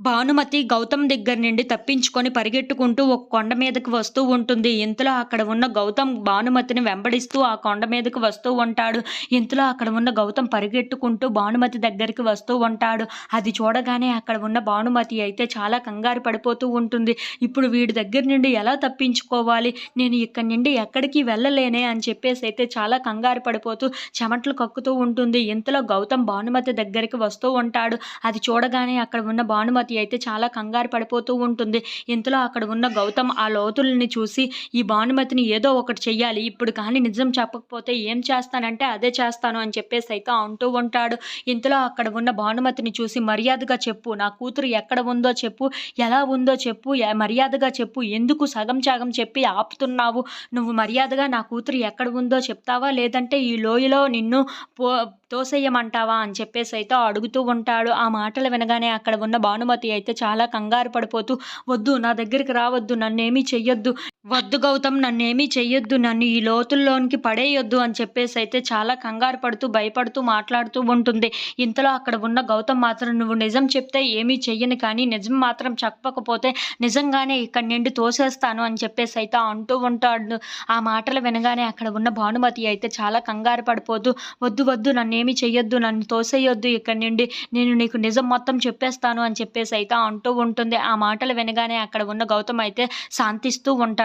భానుమతి గౌతమ్ దగ్గర నుండి తప్పించుకొని పరిగెట్టుకుంటూ ఒక కొండ మీదకి వస్తూ ఉంటుంది. ఇంతలో అక్కడ ఉన్న గౌతమ్ భానుమతిని వెంబడిస్తూ ఆ కొండ మీదకి వస్తూ ఉంటాడు. ఇంతలో అక్కడ ఉన్న గౌతమ్ పరిగెట్టుకుంటూ భానుమతి దగ్గరికి వస్తూ ఉంటాడు. అది చూడగానే అక్కడ ఉన్న భానుమతి అయితే చాలా కంగారు పడిపోతూ ఉంటుంది. ఇప్పుడు వీడి దగ్గర నుండి ఎలా తప్పించుకోవాలి? నేను ఇక్కడి నుండి ఎక్కడికి వెళ్ళలేనే అని చెప్పేసి అయితే చాలా కంగారు పడిపోతూ చెమట్లు కక్కుతూ ఉంటుంది. ఇంతలో గౌతమ్ భానుమతి దగ్గరికి వస్తూ ఉంటాడు. అది చూడగానే అక్కడ ఉన్న భానుమతి అయితే చాలా కంగారు పడిపోతూ ఉంటుంది. ఇంతలో అక్కడ ఉన్న గౌతమ్ ఆ లోతుల్ని చూసి ఈ భానుమతిని ఏదో ఒకటి చెయ్యాలి. ఇప్పుడు కానీ నిజం చెప్పకపోతే ఏం చేస్తానంటే అదే చేస్తాను అని చెప్పేసి అయితే అంటూ ఉంటాడు. ఇంతలో అక్కడ ఉన్న భానుమతిని చూసి మర్యాదగా చెప్పు. నా కూతురు ఎక్కడ ఉందో చెప్పు. ఎలా ఉందో చెప్పు. మర్యాదగా చెప్పు. ఎందుకు సగం సగం చెప్పి ఆపుతున్నావు? నువ్వు మర్యాదగా నా కూతురు ఎక్కడ ఉందో చెప్తావా? లేదంటే ఈ లోయలో నిన్ను పో తోసేయమంటావా? అని చెప్పేసి అయితే అడుగుతూ ఉంటాడు. ఆ మాటలు వినగానే అక్కడ ఉన్న భానుమతి అయితే చాలా కంగారు పడిపోతూ వద్దు నా దగ్గరికి రావద్దు నన్నేమీ చెయ్యొద్దు. వద్దు గౌతమ్ నన్నేమీ చెయ్యొద్దు. నన్ను ఈ లోతుల్లోనికి పడేయొద్దు అని చెప్పేసి అయితే చాలా కంగారు పడుతూ భయపడుతూ మాట్లాడుతూ ఉంటుంది. ఇంతలో అక్కడ ఉన్న గౌతమ్ మాత్రం నువ్వు నిజం చెప్తే ఏమీ చెయ్యను కానీ నిజం మాత్రం చెప్పకపోతే నిజంగానే ఇక్కడ నుండి తోసేస్తాను అని చెప్పేసి అయితే అంటూ ఉంటాడు. ఆ మాటలు వినగానే అక్కడ ఉన్న భానుమతి అయితే చాలా కంగారు పడిపోతూ వద్దు వద్దు నన్నేమీ చెయ్యొద్దు నన్ను తోసేయొద్దు ఇక్కడ నుండి. నేను నీకు నిజం మొత్తం చెప్పేస్తాను అని చెప్పేసి అయితే అంటూ ఉంటుంది. ఆ మాటలు వినగానే అక్కడ ఉన్న గౌతమ్ అయితే శాంతిస్తూ ఉంటాడు.